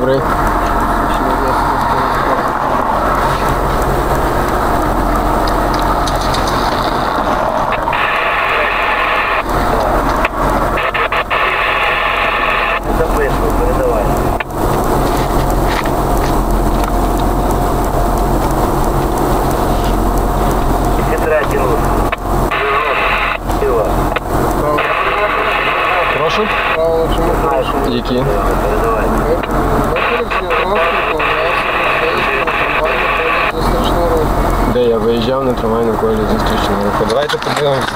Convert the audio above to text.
Добрый. Прошу. Які? Де я виїжджав на трамвайну колі зустрічного руху. Давайте подивимося.